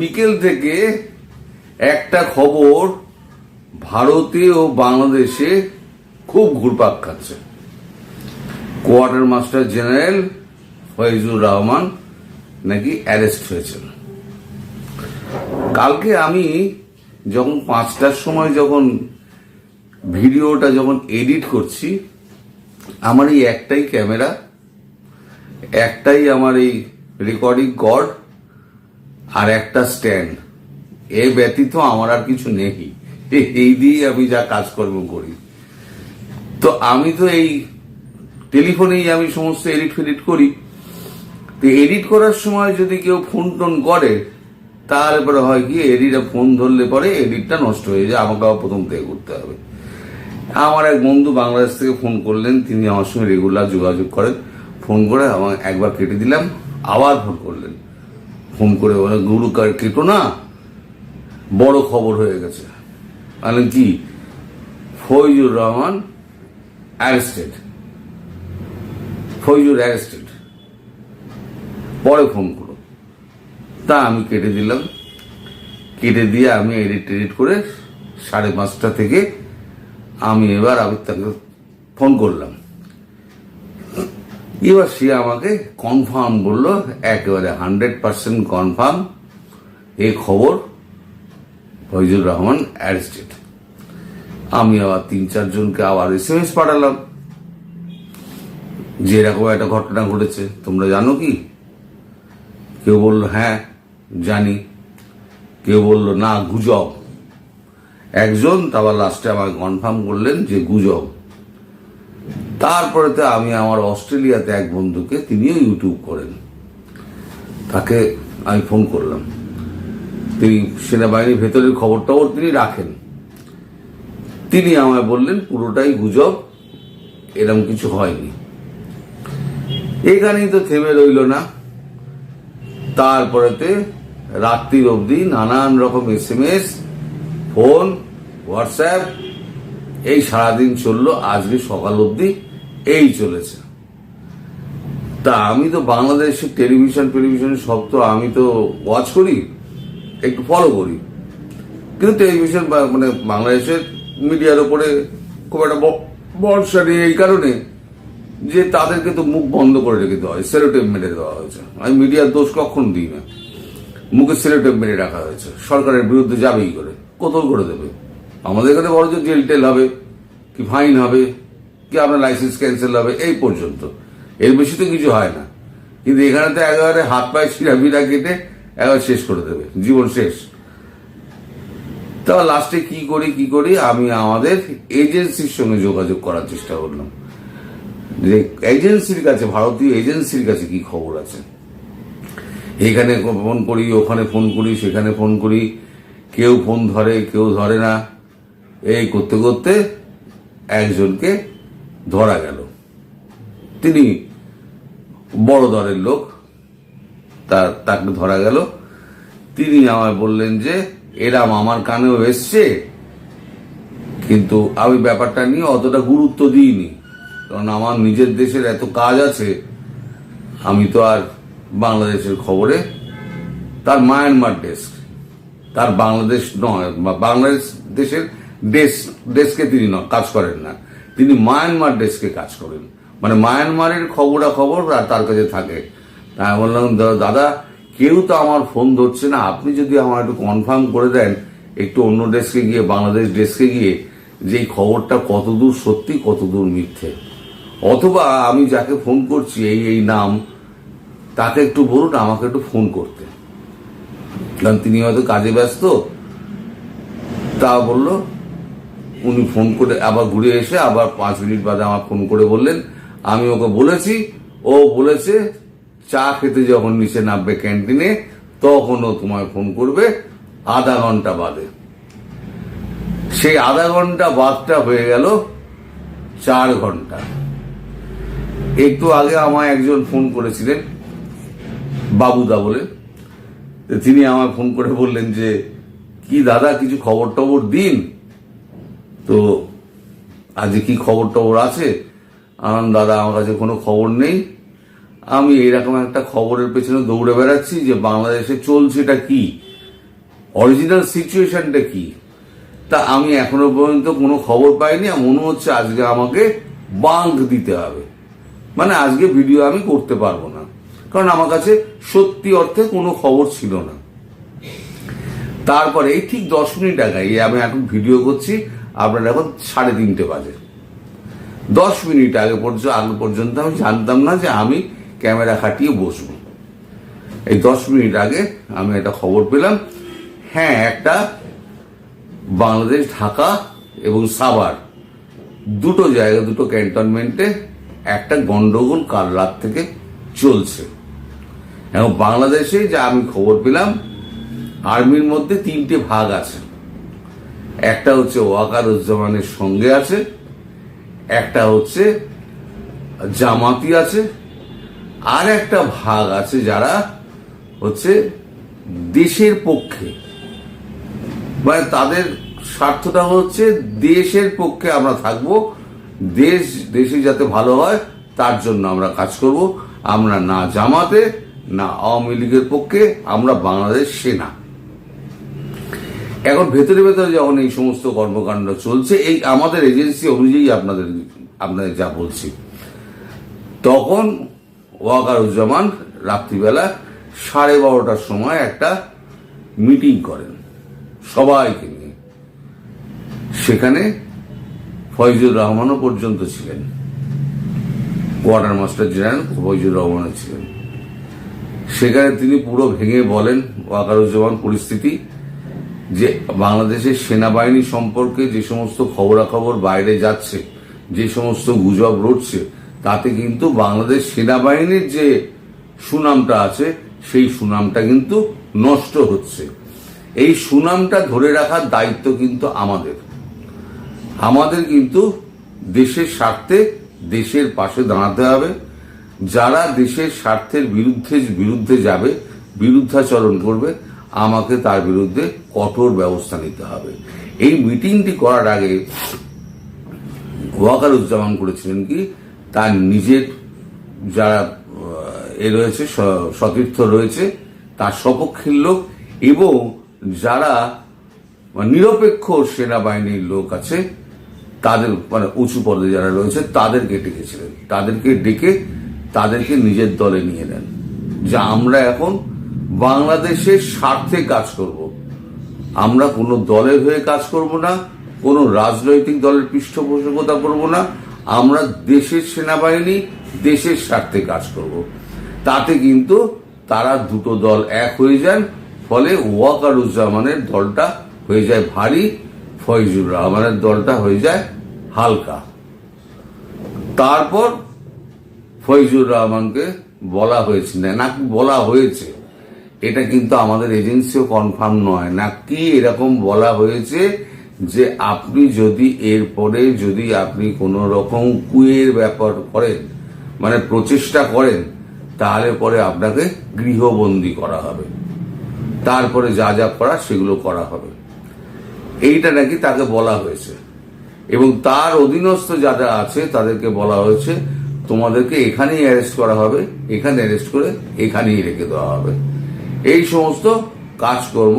বিকেল থেকে একটা খবর ভারতে ও বাংলাদেশে খুব ঘুরপাক খাচ্ছে। Quarter master general Foyzur Rahman নাকি অ্যারেস্ট হয়েছেন। কালকে আমি যখন পাঁচটার সময় যখন ভিডিওটা যখন এডিট করছি, আমার এই একটাই ক্যামেরা, একটাই আমার এই রেকর্ডিং কর্ড আর একটা স্ট্যান্ড এ ব্যতীত আমার আর কিছু নেই। এই দিয়েই আমি যা কাজকর্ম করি। তো আমি তো এই টেলিফোনেই আমি সমস্ত এডিট ফেডিট করি। তো এডিট করার সময় যদি কেউ ফোন টোন করে তাহলে পরে হয় কি এডিটে ফোন ধরলে পরে এডিটটা নষ্ট হয়ে যায়, আমাকে প্রথম থেকে করতে হবে। আমার এক বন্ধু বাংলাদেশ থেকে ফোন করলেন, তিনি আমার সঙ্গে রেগুলার যোগাযোগ করেন। ফোন করে আমার একবার কেটে দিলাম, আবার ফোন করলেন। ফোন করে বলে গুরু কার কেটো না বড় খবর হয়ে গেছে। বললেন কি? ফৈজুর রহমান অ্যারেস্টেড ফৈজুর অ্যারেস্টেড পরে ফোন করো। তা আমি কেটে দিলাম। কেটে দিয়ে আমি এডিট টেডিট করে সাড়ে পাঁচটা থেকে আমি এবার আমি তাকে ফোন করলাম। এবার সে আমাকে কনফার্ম বলল একেবারে হান্ড্রেড পার্সেন্ট কনফার্ম এই খবর ফৈজুর রহমান অ্যারেস্টেড আমি আবার তিন চারজনকে আবার এস এম এস পাঠালাম যে এরকম একটা ঘটনা ঘটেছে। তোমরা জানো কি? কেউ বলল হ্যাঁ জানি। কেউ বলল, না, গুজব। একজন তারপর লাস্টে আমাকে কনফার্ম করলেন যে গুজব। তারপরে তো আমি আমার অস্ট্রেলিয়াতে এক বন্ধুকে, তিনিও ইউটিউব করেন। তাকে আমি ফোন করলাম। তিনি সেনাবাহিনীর ভেতরের খবর টবর তিনি রাখেন। তিনি আমায় বললেন, পুরোটাই গুজব এরকম কিছু হয়নি। এখানেই তো থেমে রইল না। তারপরেতে রাত্রির অবধি নানান রকম S M S, phone, WhatsApp এই সারাদিন চলল, আজকে সকাল অবধি এই চলেছে। তা আমি তো বাংলাদেশের টেলিভিশন টেলিভিশন সব তো আমি তো ওয়াচ করি, একটু ফলো করি। কিন্তু টেলিভিশন মানে বাংলাদেশের মিডিয়ার ওপরে খুব একটা ভরসা নেই এই কারণে যে তাদেরকে তো মুখ বন্ধ করে রেখে দেওয়া হয় সেলোটেপ মেরে দেওয়া হয়েছে। আমি মিডিয়ার দোষ কখন দিই না? মুখে সেলোটেপ মেরে রাখা হয়েছে। সরকারের বিরুদ্ধে যাবেই করে। কোথাও করে দেবে? আমাদের এখানে বড় যে জেল টেল হবে, কি ফাইন হবে, কি আপনার লাইসেন্স ক্যান্সেল হবে, এই পর্যন্ত। এর বেশি তো কিছু হয় না। কিন্তু এখানে তো একেবারে হাত পায়ে শিরা বিরা কেটে একবার শেষ করে দেবে, জীবন শেষ। তা লাস্টে কি করি কি করি, আমি আমাদের এজেন্সির সঙ্গে যোগাযোগ করার চেষ্টা করলাম। যে এজেন্সির কাছে, ভারতীয় এজেন্সির কাছে কি খবর আছে? এখানে ফোন করি, ওখানে ফোন করি, সেখানে ফোন করি, কেউ ফোন ধরে, কেউ ধরে না। এই করতে করতে একজনকে ধরা গেল। তিনি বড় দরের লোক, তার, তাকে ধরা গেল। তিনি আমায় বললেন যে, এরাম আমার কানেও এসছে, কিন্তু আমি ব্যাপারটা নিয়ে অতটা গুরুত্ব দিইনি, কারণ আমার নিজের দেশের এত কাজ আছে, আমি তো আর বাংলাদেশের খবরে তার মায়ানমার ডেস্ক তার বাংলাদেশ নয় বাংলাদেশ দেশের ডেস্ক ডেস্কে তিনি কাজ করেন না। তিনি মায়ানমার ডেস্কে কাজ করেন। মানে মায়ানমারের খবরা খবর আর তার কাছে থাকে। তাই বললাম, "দা- দাদা, কেউ তো আমার ফোন ধরছে না। আপনি যদি আমার একটু কনফার্ম করে দেন, একটু অন্য ডেস্কে গিয়ে, বাংলাদেশ ডেস্কে গিয়ে, যে খবরটা কতদূর সত্যি, কতদূর মিথ্যে। অথবা আমি যাকে ফোন করছি, এই এই নাম, তাকে একটু বলুন, আমাকে একটু ফোন করতে। কারণ তিনি হয়তো কাজে ব্যস্ত। তা বলল উনি ফোন করে আবার ঘুরে এসে আবার পাঁচ মিনিট বাদে আমার ফোন করে বললেন, আমি ওকে বলেছি, ও বলেছে, চা খেতে যখন নিচে নামবে ক্যান্টিনে তখন ও তোমায় ফোন করবে আধা ঘণ্টা বাদে। সেই আধা ঘণ্টা বাদটা হয়ে গেল চার ঘণ্টা। একটু আগে আমায় একজন ফোন করেছিলেন, বাবুদা বলে। তিনি আমায় ফোন করে বললেন যে, কি দাদা, কিছু খবর টবর দিন? তো আজকে কি খবর টবর আছে? আনন্দ দাদা, আমার কাছে কোনো খবর নেই। আমি এরকম একটা খবরের পেছনে দৌড়ে বেড়াচ্ছি যে বাংলাদেশে চলছেটা কি? অরিজিনাল সিচুয়েশনটা কি? তা আমি এখনও পর্যন্ত কোনো খবর পাইনি মনে হচ্ছে আজকে আমাকে বাঙ্ক দিতে হবে। মানে আজকে ভিডিও আমি করতে পারব না। কারণ আমার কাছে সত্যি অর্থে কোনো খবর ছিল না। তারপরে এই ঠিক দশ মিনিট আগে আমি এখন ভিডিও করছি, আপনার এখন সাড়ে তিনটে বাজে। দশ মিনিট আগে পর্যন্ত আগে পর্যন্ত আমি জানতাম না যে আমি ক্যামেরা খাটিয়ে বসবো। এই দশ মিনিট আগে আমি একটা খবর পেলাম হ্যাঁ একটা বাংলাদেশ, ঢাকা এবং সাভার দুটো জায়গা, দুটো ক্যান্টনমেন্টে একটা গন্ডগোল কাল রাত থেকে চলছে। এবং বাংলাদেশে যা আমি খবর পেলাম আর্মির মধ্যে তিনটে ভাগ আছে। একটা হচ্ছে ওয়াকারুজ্জামানের সঙ্গে আছে, একটা হচ্ছে জামাতি আছে, আর একটা ভাগ আছে যারা হচ্ছে দেশের পক্ষে। মানে তাদের স্বার্থটা হচ্ছে দেশের পক্ষে আমরা থাকব, দেশ, দেশে যাতে ভালো হয়, তার জন্য আমরা কাজ করব। আমরা না জামাতে, না আওয়ামী লীগের পক্ষে, আমরা বাংলাদেশ সেনা। এখন ভেতরে ভেতরে যখন এই সমস্ত কর্মকাণ্ড চলছে, এই আমাদের এজেন্সি অনুযায়ী আপনাদের আপনাদের যা বলছি। তখন ওয়াকারুজ্জামান রাত্রিবেলা সাড়ে বারোটার সময় একটা মিটিং করেন সবাইকে নিয়ে। সেখানে ফয়জুর রহমানও পর্যন্ত ছিলেন। কোয়ার্টার মাস্টার জেনারেল ফয়জুর রহমানও ছিলেন। সেখানে তিনি পুরো ভেঙে বলেন ওয়াকারুজ্জামান পরিস্থিতি। যে বাংলাদেশের সেনাবাহিনী সম্পর্কে যে সমস্ত খবরাখবর বাইরে যাচ্ছে, যে সমস্ত গুজব রটছে, তাতে কিন্তু বাংলাদেশ সেনাবাহিনীর যে সুনামটা আছে, সেই সুনামটা কিন্তু নষ্ট হচ্ছে। এই সুনামটা ধরে রাখার দায়িত্ব কিন্তু আমাদের। আমাদের কিন্তু দেশের স্বার্থে দেশের পাশে দাঁড়াতে হবে। যারা দেশের স্বার্থের বিরুদ্ধে বিরুদ্ধে যাবে, বিরুদ্ধাচরণ করবে আমাকে তার বিরুদ্ধে কঠোর ব্যবস্থা নিতে হবে। এই মিটিংটি করার আগে ওয়াকার ওয়াকারুজ্জামান করেছিলেন কি, তার নিজের যারা এ রয়েছে সতীর্থ রয়েছে, তার সপক্ষের লোক এবং যারা নিরপেক্ষ সেনাবাহিনীর লোক আছে, তাদের মানে উঁচু পদে যারা রয়েছে, তাদেরকে ডেকেছিলেন। তাদেরকে ডেকে তাদেরকে নিজের দলে নিয়ে নেন। যা আমরা এখন বাংলাদেশের স্বার্থে কাজ করব। আমরা কোনো দলের হয়ে কাজ করব না, কোনো রাজনৈতিক দলের পৃষ্ঠপোষকতা করব না। আমরা দেশের সেনাবাহিনী, দেশের স্বার্থে কাজ করব। তাতে কিন্তু তারা দুটো দল এক হয়ে যান, ফলে ওয়াকারুজ্জামানের দলটা হয়ে যায় ভারী, ফয়জুর রহমানের দলটা হয়ে যায় হালকা। তারপর ফয়জুর রহমানকে বলা হয়েছে নাকি বলা হয়েছে। এটা কিন্তু আমাদের এজেন্সিও কনফার্ম নয়। নাকি এরকম বলা হয়েছে যে আপনি যদি এরপরে যদি আপনি কোনো রকম কুয়ের ব্যাপার করেন মানে প্রচেষ্টা করেন, তাহলে পরে আপনাকে গৃহবন্দী করা হবে। তারপরে যা যা করা সেগুলো করা হবে। এইটা নাকি তাকে বলা হয়েছে। এবং তার অধীনস্থ যারা আছে তাদেরকে বলা হয়েছে, তোমাদেরকে এখানেই অ্যারেস্ট করা হবে, এখানে অ্যারেস্ট করে এখানেই রেখে দেওয়া হবে। এই সমস্ত কাজকর্ম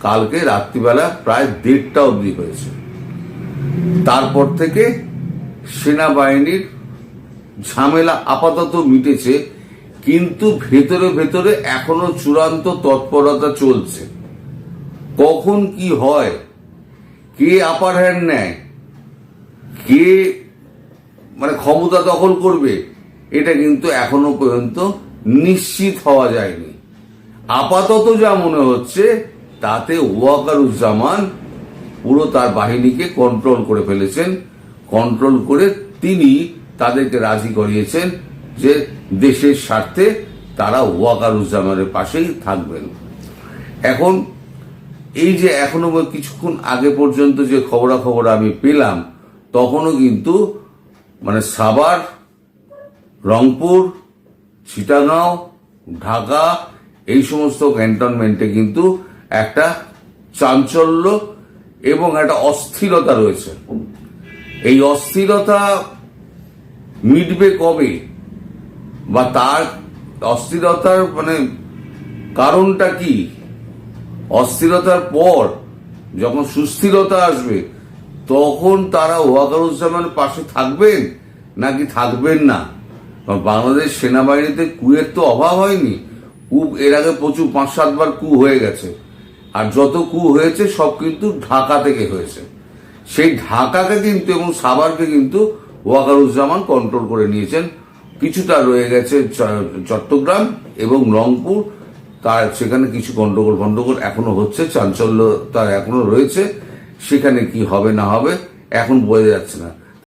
কালকে রাত্রিবেলা প্রায় দেড়টা অবধি হয়েছে। তারপর থেকে সেনাবাহিনীর ঝামেলা আপাতত মিটেছে, কিন্তু ভেতরে ভেতরে এখনও চূড়ান্ত তৎপরতা চলছে। কখন কি হয়, কে আপার হ্যান্ড নেয়, কে মানে ক্ষমতা দখল করবে, এটা কিন্তু এখনও পর্যন্ত নিশ্চিত হওয়া যায়নি। আপাতত যা মনে হচ্ছে, তাতে ওয়াকারুজ্জামান পুরো তার বাহিনীকে কন্ট্রোল করে ফেলেছেন। কন্ট্রোল করে তিনি তাদেরকে রাজি করিয়েছেন যে দেশের স্বার্থে তারা ওয়াকারুজ্জামানের পাশেই থাকবেন। এখন, এই যে এখনও কিছুক্ষণ আগে পর্যন্ত যে খবরাখবর আমি পেলাম, তখনও কিন্তু মানে সাবার রংপুর, চিটাগাঁও, ঢাকা এই সমস্ত ক্যান্টনমেন্টে কিন্তু একটা চাঞ্চল্য এবং একটা অস্থিরতা রয়েছে। এই অস্থিরতা মিটবে কবে? বা তার অস্থিরতার মানে কারণটা কি? অস্থিরতার পর যখন সুস্থিরতা আসবে, তখন তারা ওয়াকারুজ্জামানের পাশে থাকবেন নাকি থাকবেন না? বাংলাদেশ সেনাবাহিনীতে কুয়ের তো অভাব হয়নি। কু, এর আগে প্রচুর পাঁচ সাতবার কু হয়ে গেছে। আর যত কু হয়েছে, সব কিন্তু ঢাকা থেকে হয়েছে। সেই ঢাকাকে কিন্তু এবং সাভারকে কিন্তু ওয়াকারুজ্জামান কন্ট্রোল করে নিয়েছেন। কিছুটা রয়ে গেছে চট্টগ্রাম এবং রংপুর। তার সেখানে কিছু গন্ডগোল গন্ডগোল এখনও হচ্ছে চাঞ্চল্য তার এখনও রয়েছে। সেখানে কি হবে না হবে এখন বোঝা যাচ্ছে না।